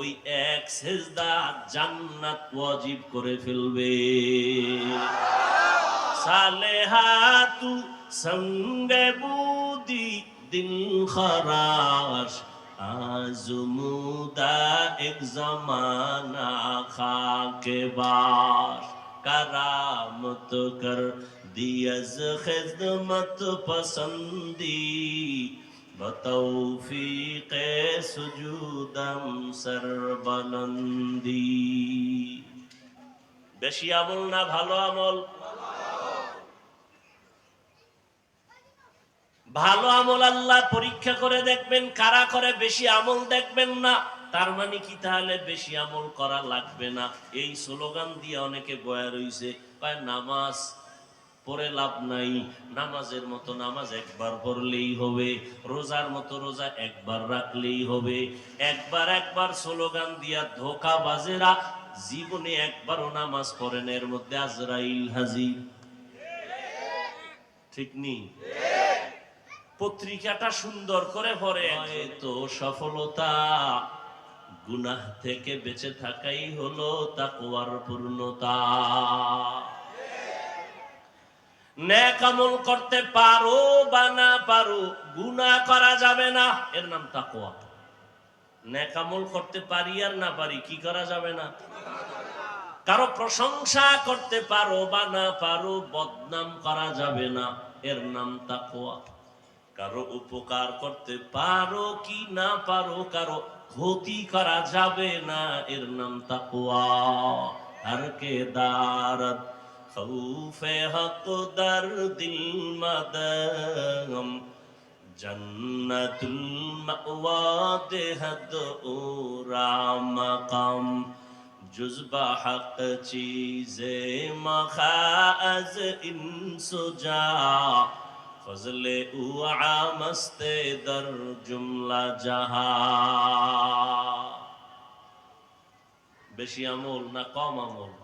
ওই এক সেজদা জান্নাত ওয়াজিব করে ফেলবে। সালেহাতু সঙ্গে বুদি দিন খরাশ আজমুদা এক জমানা খাকে বাস। কারামত কর, দিয়াজ খেদমত পসন্দি بتوفیق سجودم سر بلندی বেশি আমল না ভালো আমল ভালো আমল আল্লাহ পরীক্ষা করে দেখবেন কারা করে বেশি আমল দেখবেন না তার মানে কি তাহলে বেশি আমল করা লাগবে না এই স্লোগান দিয়ে অনেকে বয়া রইছে কয় নামাজ পড়ে লাভ নাই। নামাজের মতো নামাজ একবার পড়লেই হবে, রোজার মতো রোজা একবার রাখলেই হবে। একবার একবার স্লোগান দিয়া ধোকা বাজেরা জীবনে একবারও নামাজ পড়েন এর মধ্যে আজরাইল হাজির। ঠিক নেই পত্রিকাটা সুন্দর করে পড়ে। তো সফলতা গুনাহ থেকে বেঁচে থাকাই হলো তাকওয়ার পূর্ণতা। ন্যাক আমল করতে পারো বা না পারো, গুনাহ করা যাবে না। এর নাম তাকওয়া। ন্যাক আমল করতে পারি আর না পারি, কি করা যাবে না? কারও প্রশংসা করতে পারো বা না পারো, বদনাম করা যাবে না। এর নাম তাকওয়া। কারও উপকার করতে পারো কি না পারো, কারও ক্ষতি করা যাবে না, এর নাম তাকওয়া। আর কে দারত খৌফে হক দর দিল মদম, জন্নতুল মাওয়া দেহদ ও রামকাম জুজবা হক চীজে মখাজ ইনসুজা ফজলে উ আমস্তে দর জুমলা জাহা। বেশি আমল না কম আমল?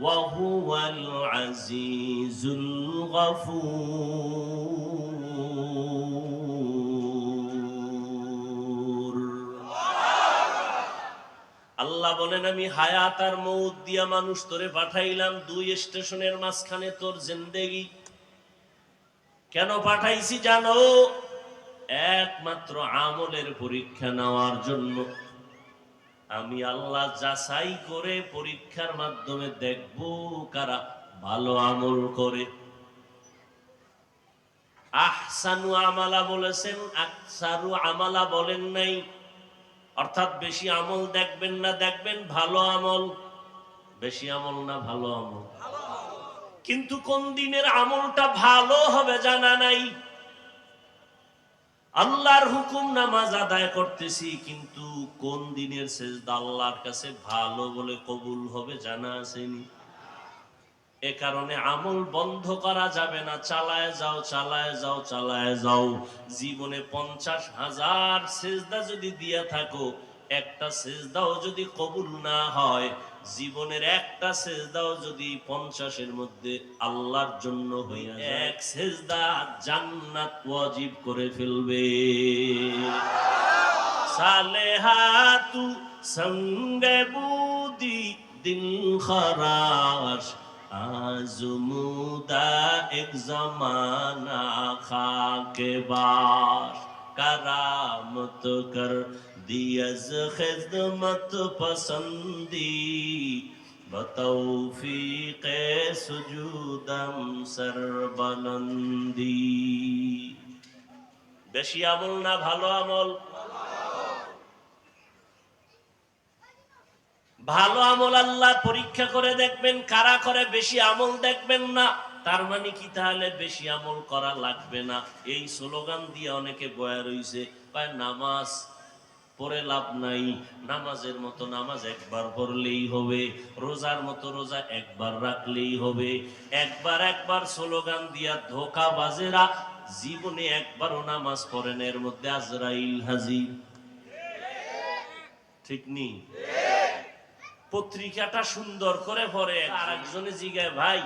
وهو العزيز الغفور আল্লাহ বলেন আমি হায়াত আর মৌত দিয়া মানুষ তোরে পাঠাইলাম দুই স্টেশনের মাঝখানে তোর জিন্দেগি কেন পাঠাইছি জানো একমাত্র আমলের পরীক্ষা নেওয়ার জন্য আমি আল্লাহ যাচাই করে পরীক্ষার মাধ্যমে দেখব কারা ভালো আমল করে। আহসানু আমালা বলেছেন আকসারু আমালা বলেন নাই। অর্থাৎ বেশি আমল দেখবেন না দেখবেন ভালো আমল। বেশি আমল না ভালো আমল? কিন্তু কোন দিনের আমলটা ভালো হবে জানা নাই। আল্লাহর হুকুম নামাজ আদায় করতেছি, কিন্তু কোন দিনের সেজদা আল্লাহর কাছে ভালো বলে কবুল হবে জানা আসেনি। এ কারণে আমল বন্ধ করা যাবে না, চালায় যাও চালায় যাও চালায় যাও। জীবনে পঞ্চাশ হাজার সেজদা যদি দিয়ে থাকো একটা সেজদাও যদি কবুল না হয়, জীবনের একটা সেজদাও যদি পঞ্চাশের মধ্যে আল্লাহর জন্য হইয়া এক সেজদা জান্নাত ওয়াজিব করে ফেলবে। সালেহাতু সঙ্গে বুদি দিন খরাশ আজমুদা এক জমানা খাকে বাস, কারামত কর دیز خدمت پسندی بتوفیق سجودم سر بلندی বেশি আমল না ভালো আমল ভালো আমল আল্লাহ পরীক্ষা করে দেখবেন কারা করে বেশি আমল দেখবেন না তার মানে কি তাহলে বেশি আমল করা লাগবে না এই স্লোগান দিয়ে অনেকে বয়া রইছে কয় নামাজ পরে লাভ নাই। নামাজের মতো নামাজ একবার পড়লেই হবে, রোজার মতো রোজা একবার রাখলেই হবে। একবার একবার স্লোগান দিয়া ধোকা বাজেরা জীবনে একবারও নামাজ পড়েন এর মধ্যে আজরাইল হাজির ঠিক নেই পত্রিকাটা সুন্দর করে পড়ে আর একজনে জিগায়, ভাই,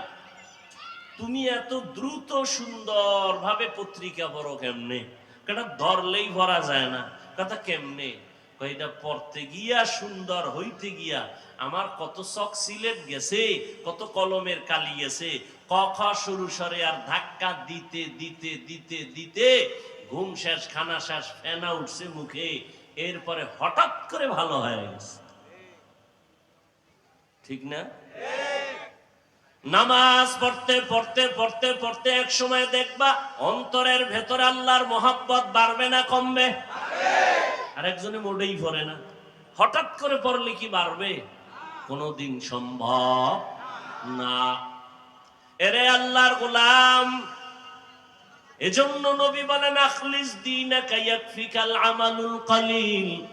তুমি এত দ্রুত সুন্দর ভাবে পত্রিকা পড়ো কেমনে? কেটা ধরলেই ভরা যায় না। কথা কেমনে? এটা পড়তে গিয়া সুন্দর হইতে গিয়া আমার কত চক সিলেট গেছে, কত কলমের কালি গেছে, ক খ শুরু সরে আর ধাক্কা দিতে দিতে দিতে দিতে ঘুম শেষ, খানা শেষ, ফেনা উঠছে মুখে। এরপরে হঠাৎ করে ভালো হয়ে গেছে। ঠিক না? নামাজ পড়তে পড়তে পড়তে পড়তে এক সময় দেখবা অন্তরের ভেতর আল্লাহর মোহাব্বত বাড়বে না, কমবে। আর একজনে মোটেই পড়ে না। হঠাৎ করে পড়লে কি বাড়বে? কোনোদিন সম্ভব না। এরে আল্লাহর গোলাম, এজন্য নবী বলেন, আখলিস কলিল।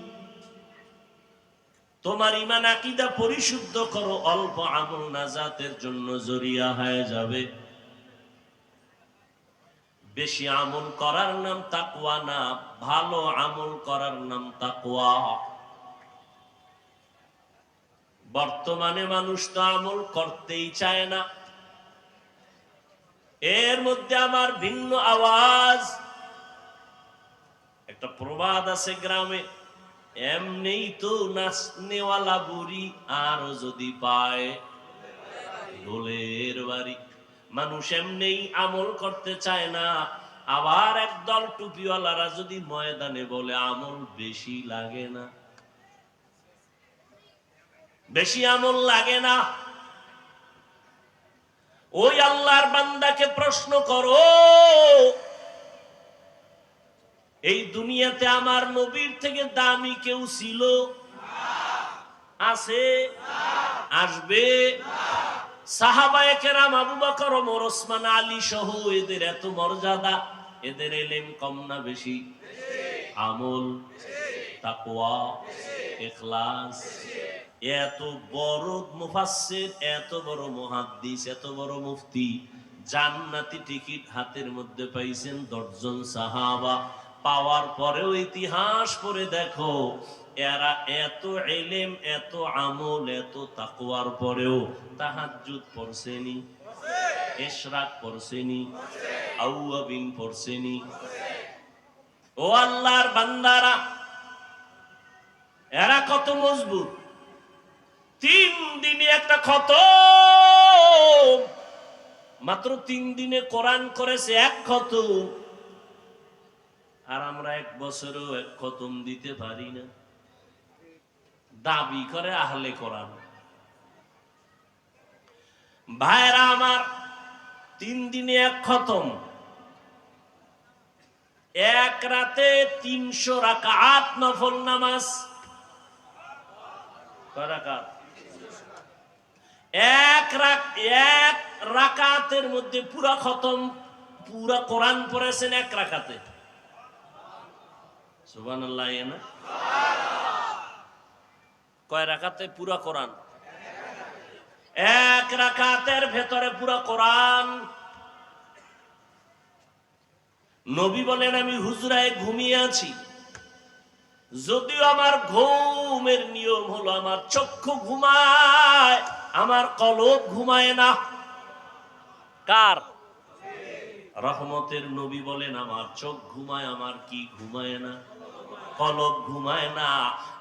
তোমার ইমান আকিদা পরিশুদ্ধ করো, অল্প আমল নাজাতের জন্য জরিয়া হয়ে যাবে। বেশি আমল করার নাম তাকওয়া না, ভালো আমল করার নাম তাকওয়া। বর্তমানে মানুষ তো আমল করতেই চায় না। এর মধ্যে আমার ভিন্ন আওয়াজ। একটা প্রবাদ আছে গ্রামে, এমনিই তো নাচনেওয়ালা বুড়ি আরও যদি পায় দোলের বাড়ি। মানুষ এমনি আমল করতে চায় না। আবার একদল টুপিওয়ালারা যদি ময়দানে বলে, আমল বেশি লাগে না। বেশি আমল লাগে না। ওই আল্লাহর বান্দাকে প্রশ্ন করো, এই দুনিয়াতে আমার নবীর থেকে দামি কেউ ছিল? আছে, আসবে আলী সহ এদের এত মর্যাদা, এদের এলেম কম না বেশি? আমল এত বড় এত বড় এত বড় মুফতি জান্নাতি টিকিট হাতের মধ্যে পাইছেন দশজন সাহাবা। পাওয়ার পরেও ইতিহাস পড়ে দেখো এরা এত এলেম এত আমল, এত তাকওয়ার পরেও তাহাজ্জুদ পড়ছেনি, ইশরাক পড়ছেনি, আউয়াবিন পড়ছেনি। ও আল্লাহর বান্দারা, এরা কত মজবুত। তিন দিনে একটা ক্ষত মাত্র তিন দিনে কোরআন করেছে এক ক্ষত আর আমরা এক বছরও এক খতম দিতে পারি না। দাবি করে আহলে কোরআন। ভাইরা আমার, তিন দিনে এক খতম। এক রাতে তিনশো রাকাত নফল নামাজ। এক এক রাকাতের মধ্যে পুরা খতম, পুরা কোরআন পড়েছেন এক রাকাতে। সুবান আল্লাহ না? কয় রাখাতে পুরা কোরআন। এক রাখাতের ভেতরে পুরা কোরআন। নবী বলেন, আমি হুজরায় ঘুমিয়ে আছি। যদিও আমার ঘুমের নিয়ম হলো, আমার চক্ষু ঘুমায়, আমার কলব ঘুমায় না। কার? রহমতের নবী বলেন, আমার চোখ ঘুমায়, আমার কি ঘুমায় না? কলব ঘুমায় না।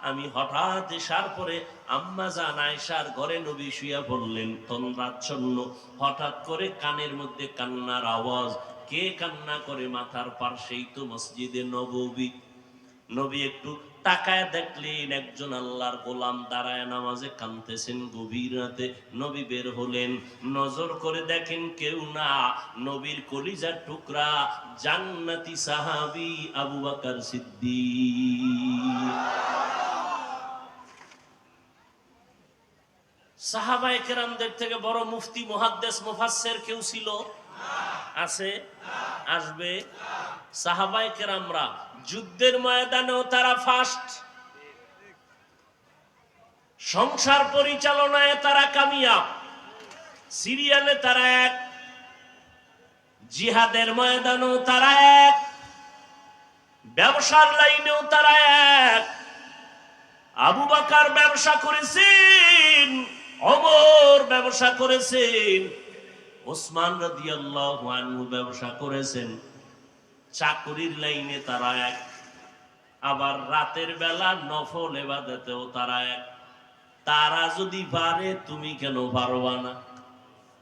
আমি হঠাৎ এসার পরে আম্মা জান আয়সার ঘরে নবী শুয়া পড়লেন। তন্দ্রাচ্ছন্ন হঠাৎ করে কানের মধ্যে কান্নার আওয়াজ, কে কান্না করে মাথার পার সেই তো মসজিদে নবী নবী একটু তাকায় দেখলেন একজন আল্লাহর গোলাম দাঁড়ায় নামাজে কানতেছেন গভীর রাতে। নবী বের হলেন। নজর করে দেখেন কেউ না। নবীর কলিজার টুকরা জান্নাতি সাহাবি আবু বাকার সিদ্দিক। সাহাবায়ে কেরামদের থেকে বড় মুফতি, মুহাদ্দেস, মুফাসসির কেউ ছিল? আছে, আসবে। সাহাবায়ে কেরামরা যুদ্ধের ময়দানেও তারা ফার্স্ট সংসার পরিচালনায় তারা কামিয়াব। সিরিয়ালে তারা এক। জিহাদের ময়দানেও তারা এক। ব্যবসার লাইনেও তারা এক। আবু বাকার ব্যবসা করেছেন, অমর ব্যবসা করেছেন। ওসমান রাদিয়াল্লাহু ব্যবসা করেছেন, চাকরির লাইনে তারা এক। আবার রাতের বেলা নফল এবাদতেও তারা এক। তারা যদি পারে, তুমি কেন পারবা না?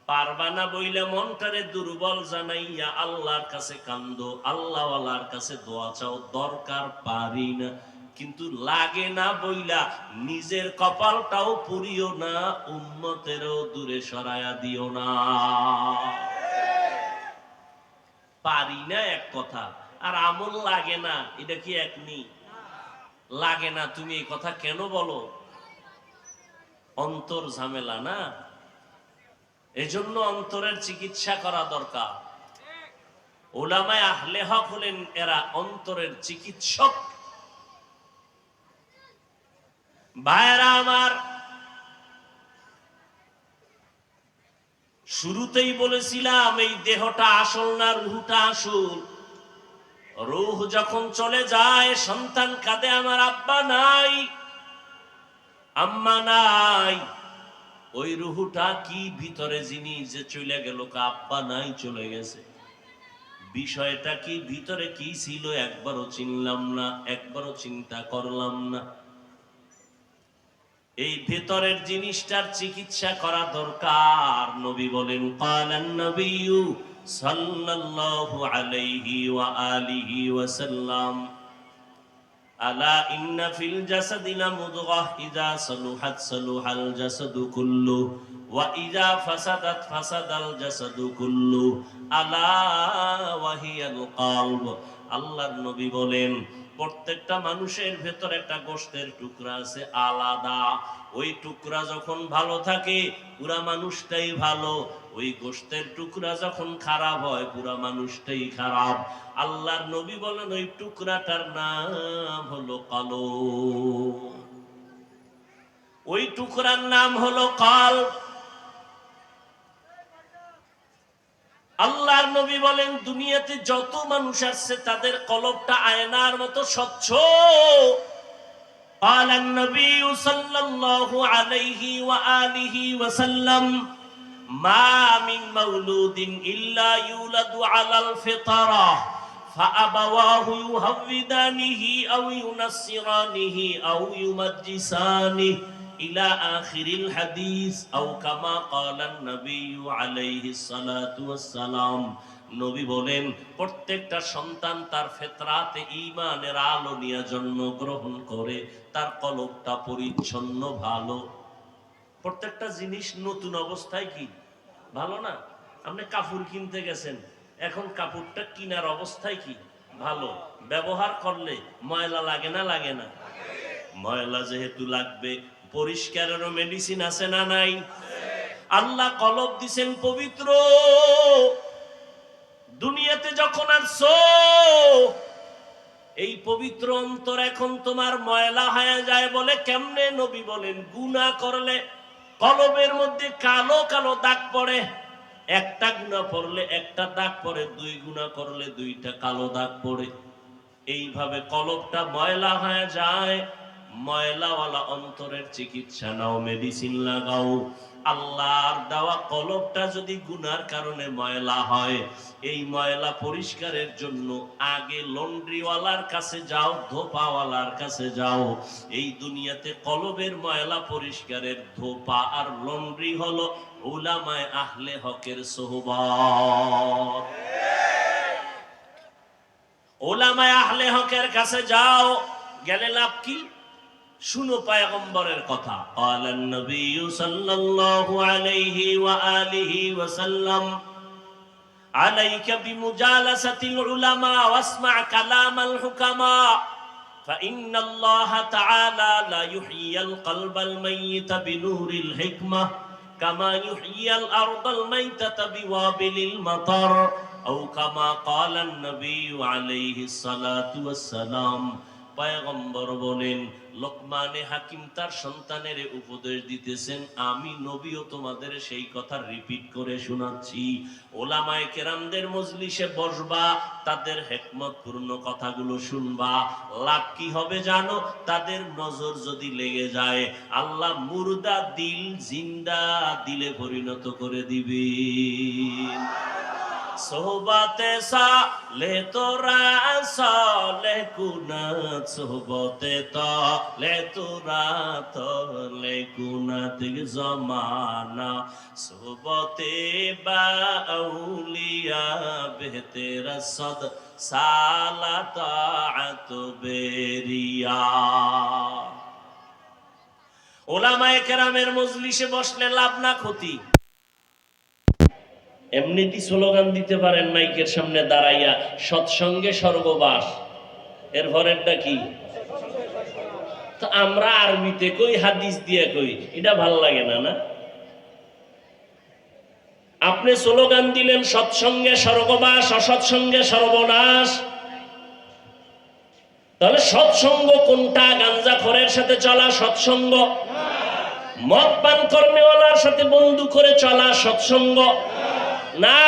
পারবা না বইলে মনটারে দুর্বল জানাইয়া আল্লাহর কাছে কান্দো, আল্লাহওয়ালার কাছে দোয়া চাও, দরকার পারি না। কিন্তু লাগে না বইলা, নিজের কপালটাও পুরিও না উন্মতেরও দূরে সরায়া দিও না। পারি না এক কথা, আর আমল লাগে না, এটা কি এক নি? লাগে না, তুমি এই কথা কেন বলো? অন্তর ঝামেলা না? এজন্য অন্তরের চিকিৎসা করা দরকার। ওলামায় আহলে হক হলেন, এরা অন্তরের চিকিৎসক। ভাইরা আমার, শুরুতেই বলেছিলাম, এই দেহটা আসল না রুহটা আসল? রুহ যখন চলে যায়, সন্তান কাঁদে, আমার আব্বা নাই, আম্মা নাই। ওই রুহুটা কি ভিতরে জিনিস যে চলে গেল আব্বা নাই চলে গেছে। বিষয়টা কি, ভিতরে কি ছিল, একবারও চিনলাম না, একবারও চিন্তা করলাম না। এই ভেতরের জিনিসটার চিকিৎসা করা দরকার। নবী বলেন কালান নবিয়্যু সাল্লাল্লাহু আলাইহি ওয়া আলিহি ওয়া সাল্লাম আলা ইন্না ফিল জাসাদি লামুদগাহ সালুহাত সালুহাল জাসাদু কুল্লু, ওয়া ফাসাদাত ফাসাদাল জাসাদু কুল্লু, আলা ওয়া হিয়াল কলব। আল্লাহর নবী বলেন প্রত্যেকটা মানুষের ভেতর একটা গোশতের টুকরা আছে আলাদা। ওই টুকরা যখন ভালো থাকে, পুরা মানুষটাই ভালো। ওই গোশতের টুকরা যখন খারাপ হয়, পুরা মানুষটাই খারাপ। আল্লাহর নবী বলেন, ওই টুকরাটার নাম হলো কালো ওই টুকরার নাম হলো কাল আল্লাহর নবী বলেন দুনিয়াতে যত মানুষ আসছে তাদের কলবটা আয়নার মতো স্বচ্ছ قال النبي صلى الله عليه وآله وسلم ما من مولود إلا يولد على الفطرة فأبواه يهودانه أو ينصرانه أو يمجسانه ইলা আখিরিল কামা ক্বালান নবী আলাইহি সালাতু নবী বলেন, প্রত্যেকটা সন্তান তার ফেতরাতে ইমানের আলো নিয়ে জন্মগ্রহণ করে, তার কলকটা পরিচ্ছন্ন, ভালো। প্রত্যেকটা জিনিস নতুন অবস্থায় কি? ভালো না? আপনি কাপড় কিনতে গেছেন, এখন কাপড়টা কিনার অবস্থায় কি? ভালো। ব্যবহার করলে ময়লা লাগে না লাগে না? ময়লা যেহেতু লাগবে পরিষ্কারেরও মেডিসিন আছে না নাই? আল্লাহ কলব দিছেন, পবিত্র দুনিয়াতে যখন আসছো, এই পবিত্র অন্তর এখন তোমার ময়লা হয়ে যায় বলে কেমনে নবী বলেন? গুণা করলে কলবের মধ্যে কালো কালো দাগ পড়ে, একটা গুণা পড়লে একটা দাগ পড়ে, দুই গুণা করলে দুইটা কালো দাগ পড়ে। এইভাবে কলবটা ময়লা হয়ে যায়। ময়লাওয়ালা অন্তরের চিকিৎসা নাও মেডিসিন লাগাও। আল্লাহর দেওয়া কলবটা যদি গুনার কারণে ময়লা হয়, এই ময়লা পরিষ্কারের জন্য আগে লন্ড্রিওয়ালার কাছে যাও, ধোপাওয়ালার কাছে যাও। এই দুনিয়াতে কলবের ময়লা পরিষ্কারের ধোপা আর লন্ড্রি হলো উলামায় আহলে হকের সোহবত। ওলামায় আহলে হকের কাছে যাও, গেলে লাভ কি? শুনো পায়গম্বরের কথা قال النبي صلى الله عليه وآله وسلم عليك بمجالسة العلماء واسمع كلام الحكماء فإن الله تعالى لا يحيي القلب الميت بنور الحكمة كما يحيي الأرض الميتة بوابل المطر أو كما قال النبي عليه الصلاة والسلام পয়গম্বর বলেন লোকমানে হাকিম তার সন্তানের উপদেশ দিতেছেন, আমি নবীও তোমাদের সেই কথা রিপিট করে শোনাচ্ছি। ওলামায়ে কেরামদের মজলিসে বসবা, তাদের হেকমত পূর্ণ কথাগুলো শুনবা। লাভ কি হবে জানো? তাদের নজর যদি লেগে যায়, আল্লাহ মুর্দা দিল, জিন্দা দিলে পরিণত করে দিবে। সোহবাতে সালে তোরা, সালে কুনাত সোহবতে তলে তোরা, তলে কুনাত জমানা। সোহবতে বাউলিয়া বেহতের সদ সালাত বেরিয়া। ওলামায়ে কেরামের মজলিসে বসলে লাভ না ক্ষতি। এমনিটি স্লোগান দিতে পারেন মাইকের সামনে দাঁড়াইয়া, সৎসঙ্গে স্বর্গবাস। এর ভরেরটা কি? আমরা আরবিতে কই, হাদিস দিয়ে কই? এটা ভালো লাগে না না? আপনি স্লোগান দিলেন, সৎসঙ্গে স্বর্গবাস, অসৎসঙ্গে সর্বনাশ। তাহলে সৎসঙ্গ কোনটা? গাঞ্জা খরের সাথে চলা সৎসঙ্গ। মদ পান কর্মেওয়ালার সাথে বন্ধু করে চলা সৎসঙ্গ। না,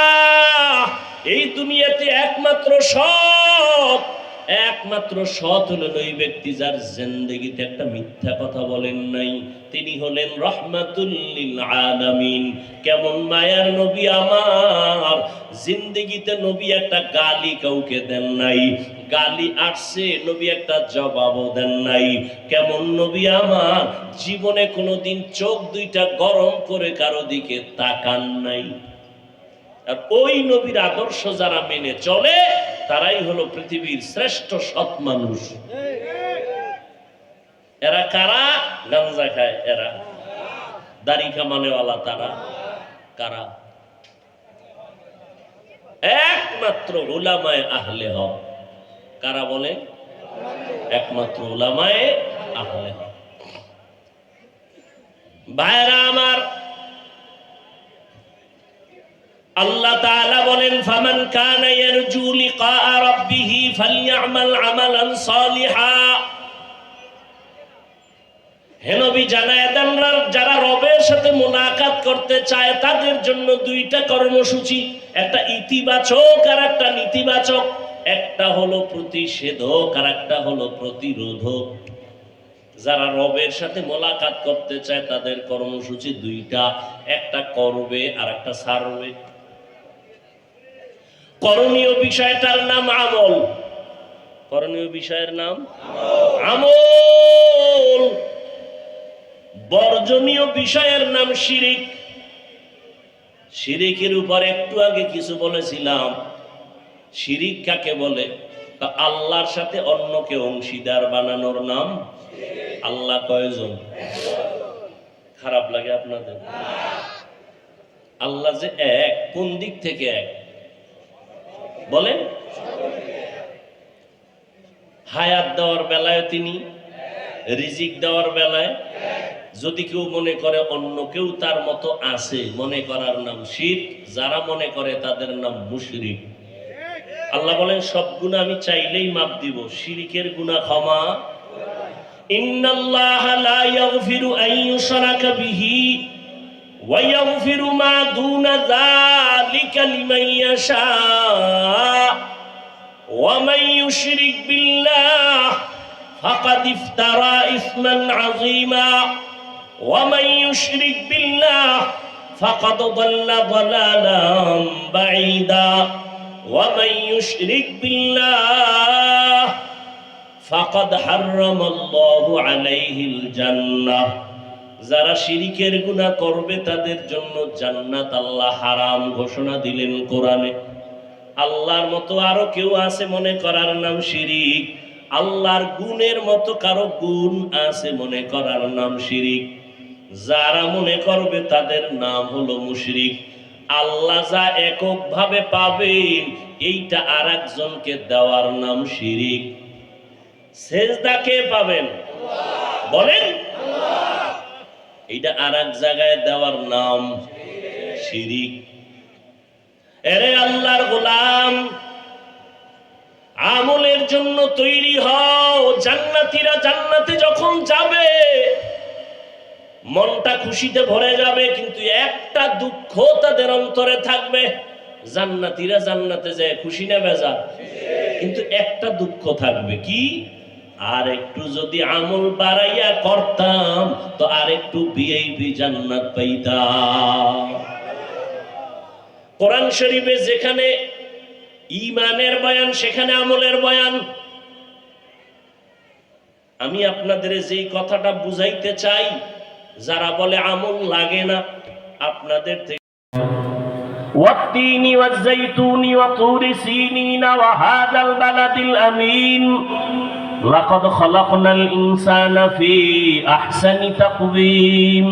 এই দুনিয়াতে একমাত্র সৎ একমাত্র সৎ হলেন ওই ব্যক্তি যার জিন্দগিতে একটা মিথ্যা কথা বলেন নাই। তিনি হলেন রহমাতুল্লিল আলামিন। কেমন মায়ার নবী আমার। জিন্দগিতে নবী একটা গালি কাউকে দেন নাই। গালি আসছে, নবী একটা জবাবও দেন নাই। কেমন নবী আমার। জীবনে কোনোদিন চোখ দুইটা গরম করে কারও দিকে তাকান নাই। আর ওই নবীর আদর্শ যারা মেনে চলে, তারাই হলো পৃথিবীর শ্রেষ্ঠ সৎ মানুষ। এরা কারা? গাঞ্জা খায় এরা। দাড়ি কামানেওয়ালা তারা। কারা? একমাত্র ওলামায় আহলে হক। কারা বলে? একমাত্র ওলামায় আহলে হক। ভাইরা আমার আল্লাহ তাআলা বলেন, ফামান কানা ইয়ারজু লিকা রাব্বিহি ফালইআমাল আমালান সালিহা। হে নবী জানায় দেন যারা রবের সাথে মোলাকাত করতে চায়, তাদের জন্য দুইটা কর্মসূচি, একটা ইতিবাচক আর একটা নেতিবাচক। একটা হলো প্রতিষেধক আর একটা হলো প্রতিরোধক। যারা রবের সাথে মোলাকাত করতে চায়, তাদের কর্মসূচি দুইটা, একটা করবে আর একটা সারবে। করণীয় বিষয়টার নাম আমল। করণীয় বিষয়ের নাম আমল। বর্জনীয় বিষয়ের নাম শিরিক। শিরিকের উপর একটু আগে কিছু বলেছিলাম। শিরিক কাকে বলে? তা আল্লাহর সাথে অন্যকে অংশীদার বানানোর নাম আল্লাহ কয়জন? খারাপ লাগে আপনাদের? আল্লাহ যে এক, কোন দিক থেকে এক? বলেন। হায়াত দেওয়ার বেলায় তিনি, রিজিক দেওয়ার বেলায়। যদি কেউ মনে করে অন্য কেউ তার মতো আছে, মনে করার নাম শির, যারা মনে করে তাদের নাম মুশরিক। আল্লাহ বলেন, সব গুণা আমি চাইলেই মাপ দিব, শিরিকের গুণা ক্ষমা। ইন্নাল্লাহ লা ইয়াগফিরু আন বিহি। ويغفر ما دون ذلك لمن يشاء. ومن يشرك بالله فقد افترى إثما عظيما. ومن يشرك بالله فقد ضل ضلالا بعيدا. ومن يشرك بالله فقد حرم الله عليه الجنة. যারা শিরিকের গুনাহ করবে, তাদের জন্য জান্নাত আল্লাহ হারাম ঘোষণা দিলেন কোরআনে। আল্লাহর মতো আরও কেউ আছে মনে করার নাম শিরিক। আল্লাহর গুণের মতো কারও গুণ আছে মনে করার নাম শিরিক। যারা মনে করবে, তাদের নাম হলো মুশরিক। আল্লাহ যা এককভাবে পাবেন, এইটা আর একজনকে দেওয়ার নাম শিরিক। সেজদা কে পাবেন। বলেন। এইটা আর এক জায়গায় দেওয়ার নাম শিরিক। এরে আল্লাহর গোলাম, আমলের জন্য তৈরি হও, জান্নাতীরা জান্নাতে যখন যাবে, মনটা খুশিতে ভরে যাবে, কিন্তু একটা দুঃখ তাদের অন্তরে থাকবে, জান্নাতিরা জান্নাতে যায় খুশি না বেজা কিন্তু একটা দুঃখ থাকবে, কি? আর একটু যদি আমল বাড়াইয়া করতাম তো আর একটু ভিআইপি জান্নাত পাইতাম কোরআন শরীফে যেখানে ইমানের বয়ান সেখানে আমলের বয়ান আমি আপনাদের যেই কথাটা বুঝাইতে চাই যারা বলে আমল লাগে না আপনাদের থেকে والتين والزيتون وطور سينين وهذا البلد الأمين لقد خلقنا الإنسان في أحسن تقويم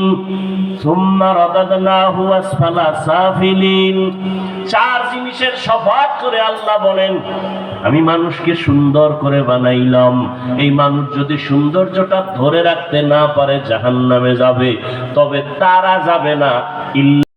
ثم رددناه أسفل سافلين চার জিনিসের শপথ করে আল্লাহ বলেন আমি মানুষকে সুন্দর করে বানাইলাম এই মানুষ যদি সৌন্দর্যটা ধরে রাখতে না পারে জাহান্নামে যাবে তবে তারা যাবে না ইল্লা